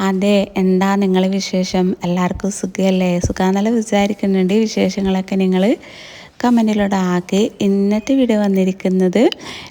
അതെ എന്താ നിങ്ങൾ വിശേഷം? എല്ലാവർക്കും സുഖമല്ലേ സുഖാന്നല്ല വിചാരിക്കുന്നുണ്ട് വിശേഷങ്ങളൊക്കെ നിങ്ങൾ കമന്റിലൂടെ ആകെ ഇന്നത്തെ വീഡിയോ വന്നിരിക്കുന്നത്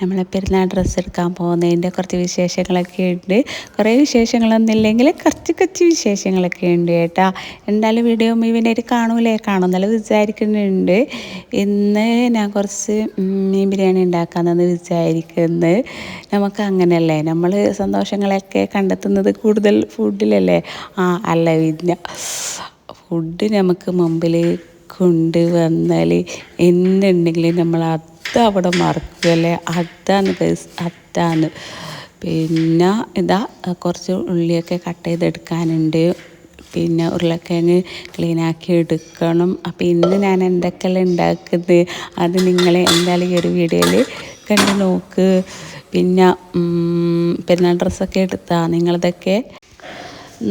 നമ്മളെ പെരുന്നാൾ ഡ്രസ്സ് എടുക്കാൻ പോകുന്നതിന്റെ കുറച്ച് വിശേഷങ്ങളൊക്കെ ഉണ്ട്. കുറേ വിശേഷങ്ങളൊന്നും ഇല്ലെങ്കിൽ കുറച്ച് കുറച്ച് വിശേഷങ്ങളൊക്കെ ഉണ്ട് കേട്ടോ. എന്തായാലും വീഡിയോ മുഴുവനായിട്ട് കാണൂലേ? കാണുന്നല്ല വിചാരിക്കുന്നുണ്ട്. ഇന്ന് ഞാൻ കുറച്ച് മീൻ ബിരിയാണി ഉണ്ടാക്കാമെന്ന് വിചാരിക്കുന്നത്. നമുക്ക് അങ്ങനെയല്ലേ? നമ്മൾ സന്തോഷങ്ങളൊക്കെ കണ്ടെത്തുന്നത് കൂടുതൽ ഫുഡിലല്ലേ ആ അല്ല വിദ്യ ഫുഡ് നമുക്ക് മുമ്പിൽ കൊണ്ടുവന്നാൽ എന്നുണ്ടെങ്കിലും നമ്മൾ അത് അവിടെ മറക്കുകയല്ലേ അതാണ് ബസ് അതാണ്. പിന്നെ ഇതാ കുറച്ച് ഉള്ളിയൊക്കെ കട്ട് ചെയ്തെടുക്കാനുണ്ട്. പിന്നെ ഉരുളക്കിഴങ്ങ് ക്ലീനാക്കി എടുക്കണം. അപ്പോൾ ഇന്ന് ഞാൻ എന്തൊക്കെയല്ല ഉണ്ടാക്കുന്നത്? അത് നിങ്ങൾ എന്തായാലും ഈ ഒരു വീഡിയോയിൽ കണ്ട് നോക്ക്. പിന്നെ പെരുന്നാൾ ഡ്രസ്സൊക്കെ എടുത്താൽ നിങ്ങളതൊക്കെ?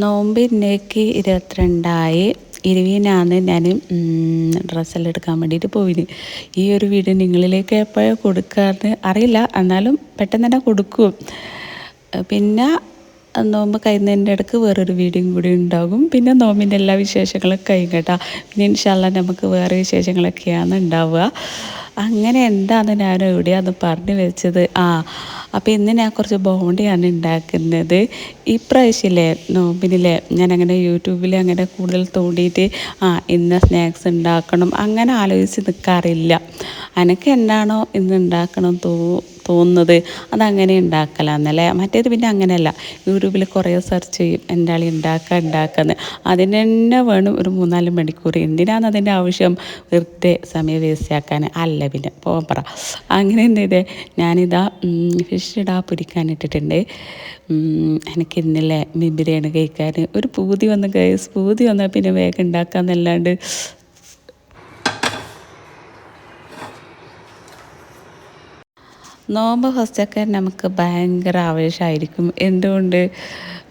നോമ്പിന്നേക്ക് ഇരുപത്തിരണ്ടായി. ഇരുപതിനാണ് ഞാൻ ഡ്രസ്സെല്ലാം എടുക്കാൻ വേണ്ടിയിട്ട് പോയിന്. ഈ ഒരു വീഡിയോ നിങ്ങളിലേക്ക് എപ്പോഴാണ് കൊടുക്കാറെന്ന് അറിയില്ല. എന്നാലും പെട്ടെന്ന് തന്നെ കൊടുക്കും. പിന്നെ നോമ്പ് കഴിയുന്നതിന്റെ ഇടയ്ക്ക് വേറൊരു വീഡിയോയും കൂടി ഉണ്ടാകും. പിന്നെ നോമ്പിന്റെ എല്ലാ വിശേഷങ്ങളും കഴിയും കേട്ടോ. പിന്നെ ഇൻഷാല്ല നമുക്ക് വേറെ വിശേഷങ്ങളൊക്കെയാണ് ഉണ്ടാവുക. അങ്ങനെ എന്താണ് ഞാൻ എവിടെയാണ് പറഞ്ഞു വെച്ചത്. ആ അപ്പോൾ ഇന്ന് ഞാൻ കുറച്ച് ബോണ്ടിയാണ് ഉണ്ടാക്കുന്നത്. ഇപ്രാവശ്യമില്ലേ നോമ്പിനില്ലേ ഞാൻ അങ്ങനെ യൂട്യൂബിൽ അങ്ങനെ കൂടുതൽ തോണ്ടിയിട്ട് ആ ഇന്ന സ്നാക്സ് ഉണ്ടാക്കണം. അങ്ങനെ ആലോചിച്ച് നിൽക്കാറില്ല എനിക്ക് എന്താണോ ഇന്ന് ഉണ്ടാക്കണം തോ തോന്നുന്നത്. അതങ്ങനെ ഉണ്ടാക്കലാന്നല്ലേ? മറ്റേത് പിന്നെ അങ്ങനെയല്ല. യൂട്യൂബിൽ കുറേ സെർച്ച് ചെയ്യും. എന്റെ എന്താളി ഉണ്ടാക്കുക ഉണ്ടാക്കുന്നത് അതിന് തന്നെ വേണം ഒരു മൂന്നാൽ മണിക്കൂർ. എന്തിനാണ് അതിന്റെ ആവശ്യം? വെറുതെ സമയം വേസ്റ്റ് ആക്കാൻ അല്ല പിന്നെ പോകാൻ പറ. അങ്ങനെ എന്ത് ചെയ്തേ? ഞാനിതാ ഫിഷ് ഇടാ പൊരിക്കാൻ ഇട്ടിട്ടുണ്ട്. എനിക്ക് ഇന്നലെ മീൻ ബിരിയാണി കഴിക്കാൻ ഒരു പൂതി വന്ന് കഴിച്ച് പൂതി വന്നാൽ പിന്നെ വേഗം ഉണ്ടാക്കാന്നല്ലാണ്ട് നോമ്പ് ഫസ്റ്റൊക്കെ നമുക്ക് ഭയങ്കര ആവേശമായിരിക്കും എന്തുകൊണ്ട്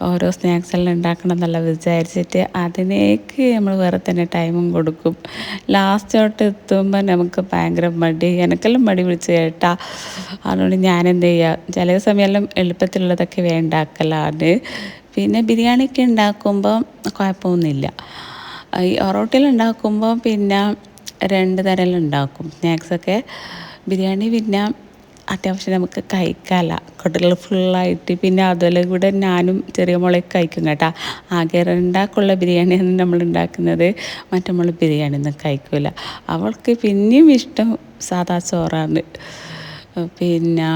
ഓരോ സ്നാക്സ് എല്ലാം ഉണ്ടാക്കണം എന്നല്ല വിചാരിച്ചിട്ട് അതിനേക്ക് നമ്മൾ വേറെ തന്നെ ടൈമും കൊടുക്കും. ലാസ്റ്റോട്ട് എത്തുമ്പോൾ നമുക്ക് ഭയങ്കര മടി. എനിക്കെല്ലാം മടി വിളിച്ച് കേട്ടാ. അതുകൊണ്ട് ഞാൻ എന്ത് ചെയ്യുക ചില സമയമെല്ലാം എളുപ്പത്തിലുള്ളതൊക്കെ വേണ്ടാക്കലാണ് പിന്നെ ബിരിയാണിക്ക് ഉണ്ടാക്കുമ്പോൾ കുഴപ്പമൊന്നുമില്ല. ഈ ഒറോട്ടിൽ ഉണ്ടാക്കുമ്പോൾ പിന്നെ രണ്ട് തരം ഉണ്ടാക്കും സ്നാക്സൊക്കെ ബിരിയാണി പിന്നെ അത്യാവശ്യം നമുക്ക് കഴിക്കാമല്ല കുട്ടികൾ ഫുള്ളായിട്ട് പിന്നെ അതുപോലെ കൂടെ ഞാനും ചെറിയ മുളക് കഴിക്കും കേട്ടോ. ആകെ രണ്ടാക്കുള്ള ബിരിയാണിയാണ് നമ്മൾ ഉണ്ടാക്കുന്നത്. മറ്റേ ബിരിയാണി ഒന്നും കഴിക്കില്ല അവൾക്ക് പിന്നെയും ഇഷ്ടം സാദാ ചോറാണ്. പിന്നെ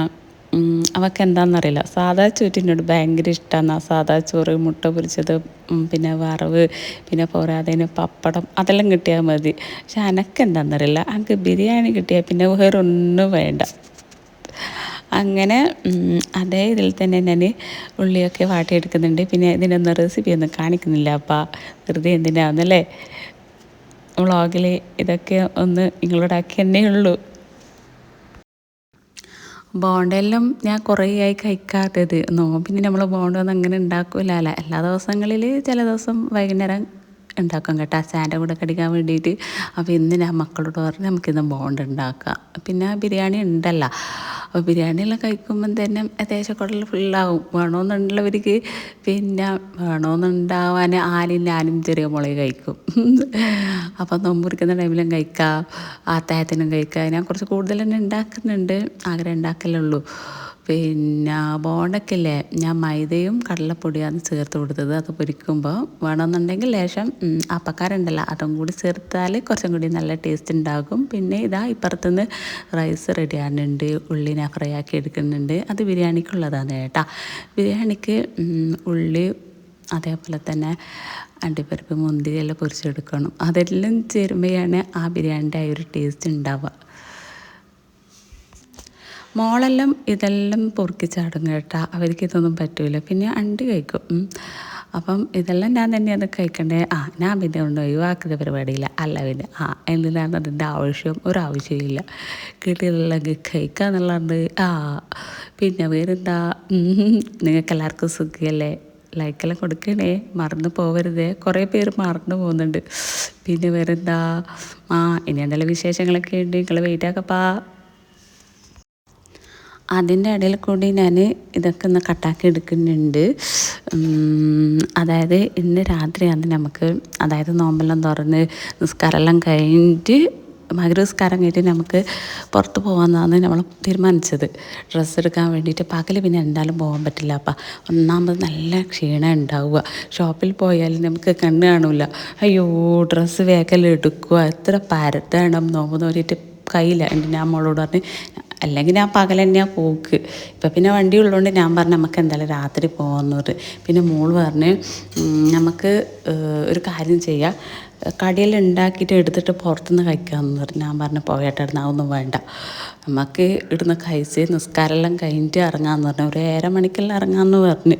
അവൾക്ക് എന്താണെന്നറിയില്ല സാദാ ചോറ്റിനോട് ഭയങ്കര ഇഷ്ടമാണ് സാദാ ചോറ് മുട്ട പൊരിച്ചത് പിന്നെ വറവ് പിന്നെ പോരാതെ പപ്പടം അതെല്ലാം കിട്ടിയാൽ മതി. പക്ഷെ എനക്ക് എന്താണെന്നറിയില്ല എനിക്ക് ബിരിയാണി കിട്ടിയാൽ പിന്നെ വേറൊന്നും വേണ്ട. അങ്ങനെ അതേ ഇതിൽ തന്നെ ഞാൻ ഉള്ളിയൊക്കെ വാട്ടിയെടുക്കുന്നുണ്ട്. പിന്നെ ഇതിനൊന്നും റെസിപ്പി ഒന്നും കാണിക്കുന്നില്ല. അപ്പം വെറുതെ എന്തിനാന്നല്ലേ? വ്ളോഗിൽ ഇതൊക്കെ ഒന്ന് നിങ്ങളോടാക്കി തന്നെ ഉള്ളൂ. ബോണ്ടെല്ലാം ഞാൻ കുറേ ആയി കഴിക്കാത്തത്. നോമ്പിന് നമ്മൾ ബോണ്ടൊന്നും അങ്ങനെ ഉണ്ടാക്കില്ലല്ലോ എല്ലാ ദിവസങ്ങളിൽ ചില ദിവസം വൈകുന്നേരം ഉണ്ടാക്കാം കേട്ടോ. ചാന്റെ കൂടെ കടിക്കാൻ വേണ്ടിയിട്ട്. അപ്പോൾ ഇന്ന് ഞാൻ മക്കളോട് പറഞ്ഞ് നമുക്കിന്ന് ബോണ്ട് ഉണ്ടാക്കാം. പിന്നെ ബിരിയാണി ഉണ്ടല്ലോ. അപ്പോൾ ബിരിയാണിയെല്ലാം കഴിക്കുമ്പം തന്നെ അത്യാവശ്യം കുടൽ ഫുള്ളാവും. വേണമെന്നുള്ളവർക്ക് പിന്നെ വേണമെന്നുണ്ടാവാൻ ഞാനും ചെറിയ മുളക് കഴിക്കും. അപ്പം നോമ്പുറിക്കുന്ന ടൈമിലും കഴിക്കാം. ആത്തായത്തിനും കഴിക്കാം. ഞാൻ കുറച്ച് കൂടുതൽ തന്നെ ഉണ്ടാക്കുന്നുണ്ട്. ആഗ്രഹം ഉണ്ടാക്കലുള്ളൂ പിന്നെ ബോണ്ടക്കില്ലേ? ഞാൻ മൈദയും കടലപ്പൊടിയാണ് ചേർത്ത് കൊടുത്തത്. അത് പൊരിക്കുമ്പോൾ വേണമെന്നുണ്ടെങ്കിൽ ലേശം അപ്പക്കാരുണ്ടല്ലോ. അതും കൂടി ചേർത്താൽ കുറച്ചും കൂടി നല്ല ടേസ്റ്റ് ഉണ്ടാകും. പിന്നെ ഇതാ ഇപ്പുറത്തുനിന്ന് റൈസ് റെഡി ആകുന്നുണ്ട് ഉള്ളി ഞാൻ ഫ്രൈ ആക്കി എടുക്കുന്നുണ്ട്. അത് ബിരിയാണിക്കുള്ളതാണ് കേട്ടോ. ബിരിയാണിക്ക് ഉള്ളി അതേപോലെ തന്നെ അണ്ടിപ്പരിപ്പ് മുന്തിരിയെല്ലാം പൊരിച്ചെടുക്കണം. അതെല്ലാം ചേരുമ്പോഴാണ് ആ ബിരിയാണിന്റെ ആ ഒരു ടേസ്റ്റ് ഉണ്ടാവുക. മോളെല്ലാം ഇതെല്ലാം പൊറുക്കി ചാടും കേട്ടാ. അവർക്ക് ഇതൊന്നും പറ്റൂല. പിന്നെ അണ്ടി കഴിക്കും. അപ്പം ഇതെല്ലാം ഞാൻ തന്നെയാണ് കഴിക്കണ്ടേ? ആ ഞാൻ പിന്നെ ഒന്നും ഒഴിവാക്കുന്ന പരിപാടിയില്ല. അല്ല പിന്നെ ആ എന്തിനാണ് അതിന്റെ ആവശ്യം? ഒരാവശ്യമില്ല. കിട്ടിയതെല്ലാം കഴിക്കുക എന്നുള്ളത് ആ പിന്നെ വേറെന്താ? നിങ്ങൾക്ക് എല്ലാവർക്കും സുഖിയല്ലേ? ലൈക്കെല്ലാം കൊടുക്കണേ. മറന്നു പോകരുതേ കുറേ പേര് മറന്നു പോകുന്നുണ്ട്. പിന്നെ വേറെന്താ? ആ ഇനി എന്തെല്ലാം വിശേഷങ്ങളൊക്കെ ഉണ്ട്? നിങ്ങൾ വെയിറ്റ് ആക്കപ്പാ അതിന്റെ ഇടയിൽ കൂടി ഞാൻ ഇതൊക്കെ ഒന്ന് കട്ടാക്കി എടുക്കുന്നുണ്ട്. അതായത് ഇന്ന് രാത്രിയാണ് നമുക്ക് അതായത് നോമ്പെല്ലാം തുറന്ന് നിസ്കാരമെല്ലാം കഴിഞ്ഞിട്ട് മകരസ്കാരം കഴിഞ്ഞിട്ട് നമുക്ക് പുറത്ത് പോകാമെന്നാണ് നമ്മൾ തീരുമാനിച്ചത്. ഡ്രസ്സ് എടുക്കാൻ വേണ്ടിയിട്ട് പകൽ പിന്നെ എന്തായാലും പോകാൻ പറ്റില്ല. അപ്പം ഒന്നാമത് നല്ല ക്ഷീണം ഉണ്ടാവുക. ഷോപ്പിൽ പോയാൽ നമുക്ക് കണ്ണ് കാണില്ല അയ്യോ ഡ്രസ്സ് വേഗം എടുക്കുക. എത്ര പരത്തണം. നോമ്പ് നോക്കിയിട്ട് കയ്യില്ല എന്റെ ഞാൻ മോളോട് പറഞ്ഞ്? അല്ലെങ്കിൽ ഞാൻ പകൽ തന്നെയാണ് പോക്ക്. ഇപ്പം പിന്നെ വണ്ടി ഉള്ളതുകൊണ്ട് ഞാൻ പറഞ്ഞു നമുക്ക് എന്തായാലും രാത്രി പറഞ്ഞു പിന്നെ മോൾ പറഞ്ഞ് നമുക്ക് ഒരു കാര്യം ചെയ്യാം. കടിയിൽ ഉണ്ടാക്കിയിട്ട് എടുത്തിട്ട് പുറത്തുനിന്ന് കഴിക്കാമെന്ന് പറഞ്ഞു ഞാൻ പറഞ്ഞു പോയേട്ടാ അതൊന്നും വേണ്ട. നമുക്ക് ഇവിടുന്ന് കഴിച്ച് നിസ്കാരമെല്ലാം കഴിഞ്ഞിട്ട് ഇറങ്ങാമെന്ന് പറഞ്ഞു ഒരു ഏര മണിക്കെല്ലാം ഇറങ്ങാമെന്ന് പറഞ്ഞു.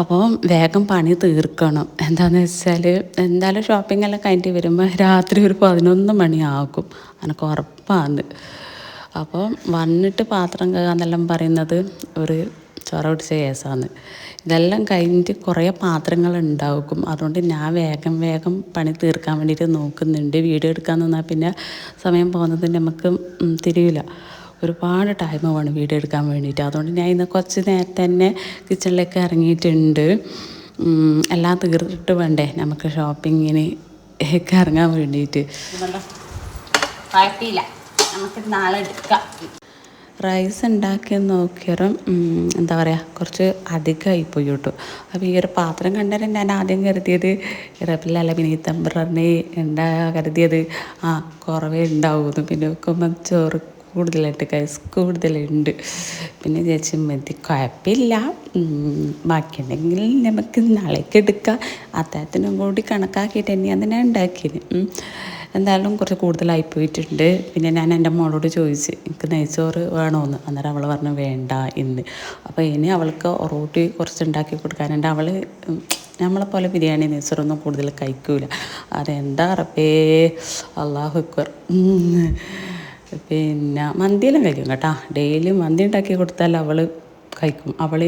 അപ്പം വേഗം പണി തീർക്കണം. എന്താണെന്ന് വെച്ചാൽ എന്തായാലും ഷോപ്പിംഗ് എല്ലാം കഴിഞ്ഞിട്ട് വരുമ്പോൾ രാത്രി ഒരു പതിനൊന്ന് മണിയാകും. എനിക്ക് ഉറപ്പാണ് അപ്പോൾ വന്നിട്ട് പാത്രം കഴുകാന്നെല്ലാം പറയുന്നത് ഒരു ചോറ പിടിച്ച കേസാണ് ഇതെല്ലാം കഴിഞ്ഞിട്ട് കുറേ പാത്രങ്ങൾ ഉണ്ടാവും അതുകൊണ്ട് ഞാൻ വേഗം വേഗം പണി തീർക്കാൻ വേണ്ടിയിട്ട് നോക്കുന്നുണ്ട്. വീഡിയോ എടുക്കാൻ നിന്നാൽ പിന്നെ സമയം പോകുന്നത് നമുക്ക് തിരിയില്ല ഒരുപാട് ടൈം വേണം വീഡിയോ എടുക്കാൻ വേണ്ടിയിട്ട്. അതുകൊണ്ട് ഞാൻ ഇന്ന് കുറച്ച് നേരത്തെ തന്നെ കിച്ചണിലേക്ക് ഇറങ്ങിയിട്ടുണ്ട്. എല്ലാം തീർത്തിട്ട് വേണ്ടേ? നമുക്ക് ഷോപ്പിങ്ങിന് ഇറങ്ങാൻ വേണ്ടിയിട്ട്. കുഴപ്പമില്ല. നമുക്ക് നാളെ എടുക്കാം. റൈസ് ഉണ്ടാക്കി നോക്കിയറും എന്താ പറയുക കുറച്ച് അധികമായി പോയി കേട്ടോ. അപ്പോൾ ഈ ഒരു പാത്രം കണ്ടാലും ഞാൻ ആദ്യം കരുതിയത് റബിലല്ല പിന്നെ തമ്പറിനെ എന്താ കരുതിയത് ആ കുറവേ ഉണ്ടാവുമെന്ന് പിന്നെ നോക്കുമ്പോൾ ചോറ് കൂടുതലായിട്ട് കൈസ് കൂടുതലുണ്ട്. പിന്നെ ചേച്ചി മതി കുഴപ്പമില്ല. ബാക്കിയുണ്ടെങ്കിൽ നമുക്ക് നാളേക്ക് എടുക്കാം. അത്താഴത്തിനും കൂടി കണക്കാക്കിയിട്ട് തന്നെയാണ് ഞാൻ ഉണ്ടാക്കിയത്. എന്തായാലും കുറച്ച് കൂടുതലായി പോയിട്ടുണ്ട്. പിന്നെ ഞാൻ എന്റെ മോളോട് ചോദിച്ച് എനിക്ക് നെയ്ച്ചോറ് വേണമെന്ന് അന്നേരം അവൾ പറഞ്ഞു വേണ്ട എന്ന് അപ്പോൾ ഇനി അവൾക്ക് ഒറോട്ടി കുറച്ച് ഉണ്ടാക്കി കൊടുക്കാനുണ്ട് അവൾ നമ്മളെ പോലെ ബിരിയാണി നെയ്ച്ചോറൊന്നും കൂടുതൽ കഴിക്കൂല. അതെന്താ അറപ്പേ അള്ളാഹു അക്ബർ. പിന്നെ മന്തിയെല്ലാം കഴിക്കും കേട്ടോ. ഡെയിലി മന്തി ഉണ്ടാക്കി കൊടുത്താൽ അവൾ കഴിക്കും. അവൾ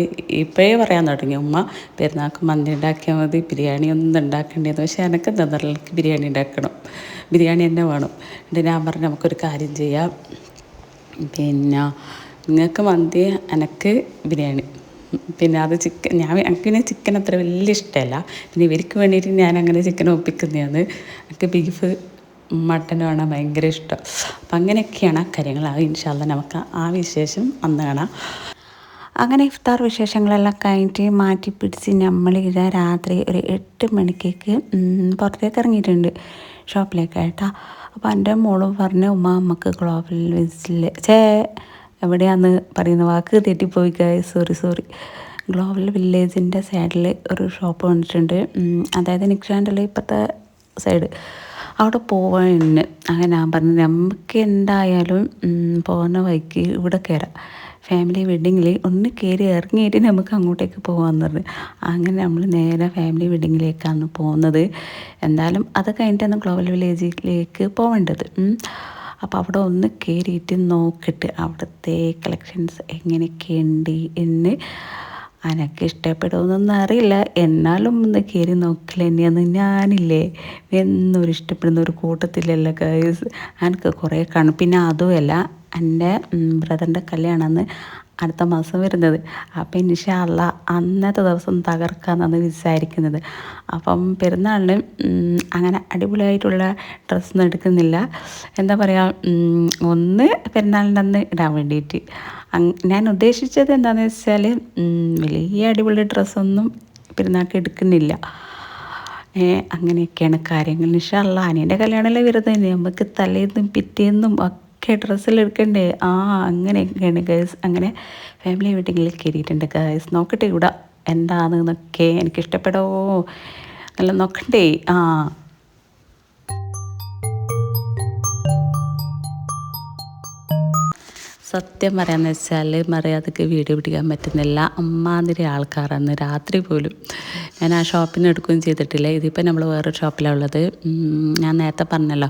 ഇപ്പോഴേ പറയാൻ തുടങ്ങി ഉമ്മ പെരുന്നാൾക്ക് മന്തി ഉണ്ടാക്കിയാൽ മതി ബിരിയാണി ഒന്നും ഉണ്ടാക്കേണ്ടതെന്ന് പക്ഷേ എനിക്ക് എന്താ ബിരിയാണി ഉണ്ടാക്കണം. ബിരിയാണി തന്നെ വേണം. എന്നിട്ട് ഞാൻ പറഞ്ഞു നമുക്കൊരു കാര്യം ചെയ്യാം. പിന്നെ നിങ്ങൾക്ക് മന്തി എനിക്ക് ബിരിയാണി. പിന്നെ അത് ചിക്കൻ ഞാൻ എനിക്ക് പിന്നെ ചിക്കൻ അത്ര വലിയ ഇഷ്ടമല്ല. പിന്നെ ഇവർക്ക് വേണ്ടിയിട്ട് ഞാൻ അങ്ങനെ ചിക്കൻ ഒപ്പിക്കുന്നതാണ്. എനിക്ക് ബീഫ് മട്ടനാണ് ഭയങ്കര ഇഷ്ടം. അപ്പം അങ്ങനെയൊക്കെയാണ് കാര്യങ്ങൾ. അത് ഇൻഷാല്ല നമുക്ക് ആ വിശേഷം അന്ന് കാണാം. അങ്ങനെ ഇഫ്താർ വിശേഷങ്ങളെല്ലാം കഴിഞ്ഞിട്ട് മാറ്റി പിടിച്ച് നമ്മൾ ഇത് രാത്രി ഒരു എട്ട് മണിക്കേക്ക് പുറത്തേക്ക് ഇറങ്ങിയിട്ടുണ്ട് ഷോപ്പിലേക്ക് കേട്ടോ. അപ്പോൾ എന്റെ മോളും പറഞ്ഞു ഉമ്മ നമുക്ക് ഗ്ലോബൽ വിസിൽ ചേ എവിടെയാന്ന് പറയുന്ന വാക്ക് തെറ്റിപ്പോയി സോറി സോറി ഗ്ലോബൽ വില്ലേജിന്റെ സൈഡിൽ ഒരു ഷോപ്പ് വന്നിട്ടുണ്ട് അതായത് നിക്ഷാന്റെ ഇപ്പോഴത്തെ സൈഡ്. അവിടെ പോവാൻ അങ്ങനെ ഞാൻ പറഞ്ഞു നമുക്ക് എന്തായാലും പോകുന്ന വഴിക്ക് ഇവിടെ കയറാം ഫാമിലി വെഡ്ഡിങ്ങിൽ ഒന്ന് കയറി ഇറങ്ങിയിട്ട് നമുക്ക് അങ്ങോട്ടേക്ക് പോകാമെന്ന് പറഞ്ഞു അങ്ങനെ നമ്മൾ നേരെ ഫാമിലി വെഡ്ഡിങ്ങിലേക്കാണ് പോകുന്നത് എന്തായാലും അത് കഴിഞ്ഞിട്ടാണ് ഗ്ലോബൽ വില്ലേജിലേക്ക് പോകേണ്ടത് അപ്പോൾ അവിടെ ഒന്ന് കയറിയിട്ട് നോക്കിയിട്ട് അവിടുത്തെ കളക്ഷൻസ് എങ്ങനെയൊക്കെയുണ്ട് എന്ന് അനക്ക് ഇഷ്ടപ്പെടുമെന്നൊന്നും അറിയില്ല. എന്നാലും ഒന്ന് കയറി തന്നെയാണ് ഞാനില്ലേ. എന്നൊരു ഇഷ്ടപ്പെടുന്ന ഒരു കൂട്ടത്തിലല്ല ഗൈസ് എനിക്ക് കുറേ കാണും. പിന്നെ അതുമല്ല എന്റെ ബ്രദറിന്റെ കല്യാണമാണ് അടുത്ത മാസം വരുന്നത്. അപ്പം ഇൻഷാല്ല അന്നത്തെ ദിവസം തകർക്കാന്നാണ് വിചാരിക്കുന്നത്. അപ്പം പെരുന്നാളിന് അങ്ങനെ അടിപൊളിയായിട്ടുള്ള ഡ്രസ്സൊന്നും എടുക്കുന്നില്ല. എന്താ പറയുക ഒന്ന് പെരുന്നാളിന്റെ അന്ന് ഇടാൻ വേണ്ടിയിട്ട് ഞാൻ ഉദ്ദേശിച്ചത് എന്താണെന്ന് വെച്ചാൽ വലിയ അടിപൊളി ഡ്രസ്സൊന്നും പെരുന്നാൾക്ക് എടുക്കുന്നില്ല. അങ്ങനെയൊക്കെയാണ് കാര്യങ്ങൾ. ഇൻഷാല്ല അനിയന്റെ കല്യാണമല്ലേ വരുന്നത്. നമുക്ക് തലേന്നും പിറ്റേന്നും ഒക്കെ ഡ്രസ്സിൽ എടുക്കണ്ടേ? ആ അങ്ങനെയൊക്കെയാണ് ഗേൾസ് അങ്ങനെ ഫാമിലി വീട്ടിങ്ങിൽ കയറിയിട്ടുണ്ട് ഗേൾസ് നോക്കട്ടെ ഇവിടെ എന്താണെന്നൊക്കെ എനിക്കിഷ്ടപ്പെടോ. നല്ല നോക്കണ്ടേ. ആ. സത്യം പറയാമെന്ന് വെച്ചാൽ മറിയാതൊക്കെ വീഡിയോ പിടിക്കാൻ പറ്റുന്നില്ല. അമ്മാതിരി ആൾക്കാരാണ്. രാത്രി പോലും ഞാൻ ആ ഷോപ്പിന് എടുക്കുകയും ചെയ്തിട്ടില്ല. ഇതിപ്പോൾ നമ്മൾ വേറൊരു ഷോപ്പിലാണ് ഉള്ളത്. ഞാൻ നേരത്തെ പറഞ്ഞല്ലോ.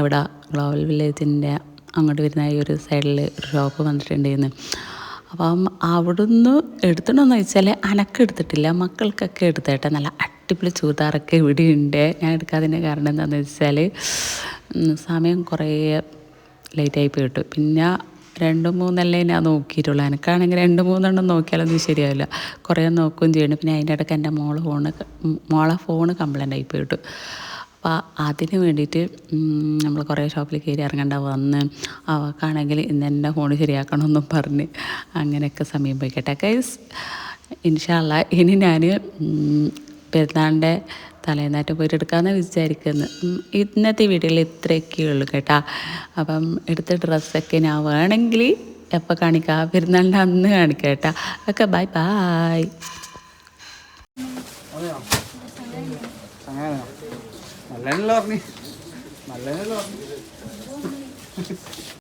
എവിടെ? ഗ്ലോബൽ വില്ലേജിന്റെ അങ്ങോട്ട് വരുന്ന ഈ ഒരു സൈഡിൽ ഒരു ഷോപ്പ് വന്നിട്ടുണ്ടായിരുന്നു. അപ്പം അവിടുന്ന് എടുത്തിട്ടുണ്ടെന്ന് ചോദിച്ചാൽ അനക്ക് എടുത്തിട്ടില്ല. മക്കൾക്കൊക്കെ എടുത്തേട്ടെ നല്ല അടിപൊളി ചൂതാറൊക്കെ ഇവിടെയുണ്ട്. ഞാൻ എടുക്കാതിന്റെ കാരണം എന്താണെന്ന് വെച്ചാൽ സമയം കുറേ ലേറ്റായി പോയിട്ടു. പിന്നെ രണ്ട് മൂന്നല്ലേ ഞാൻ നോക്കിയിട്ടുള്ളൂ. എനിക്കാണെങ്കിൽ രണ്ട് മൂന്നെണ്ണം നോക്കിയാലൊന്നും ശരിയാവില്ല. കുറേ നോക്കുകയും ചെയ്യണം പിന്നെ അതിന്റെ ഇടയ്ക്ക് എന്റെ മോളെ ഫോണ് മോളെ ഫോണ് കംപ്ലൈന്റ് ആയി പോയിട്ടു. അപ്പോൾ അതിന് വേണ്ടിയിട്ട് നമ്മൾ കുറേ ഷോപ്പിൽ കയറി ഇറങ്ങേണ്ട വന്ന് അവൾക്കാണെങ്കിൽ ഇന്ന് എന്റെ ഫോൺ ശരിയാക്കണമെന്നും പറഞ്ഞ് അങ്ങനെയൊക്കെ സമയം പോയിക്കട്ടെ. കേട്ടോ കൈസ് ഇൻഷാല്ല ഇനി ഞാൻ പെരുന്നാളിന്റെ തലേന്നായിട്ട് പോയിട്ട് എടുക്കാമെന്ന് വിചാരിക്കുന്നു. ഇന്നത്തെ വീഡിയോയിൽ ഇത്രയൊക്കെ ഉള്ളൂ കേട്ടാ. അപ്പം എടുത്ത ഡ്രസ്സൊക്കെ ഞാൻ വേണമെങ്കിൽ എപ്പോൾ കാണിക്കാം? പെരുന്നാളിന്റെ അന്ന് കാണിക്കാം കേട്ടാ. ഓക്കെ ബൈ ബായ് അതെയോ അങ്ങനെ നല്ലതല്ലോ പറഞ്ഞു നല്ലതല്ലോ പറഞ്ഞു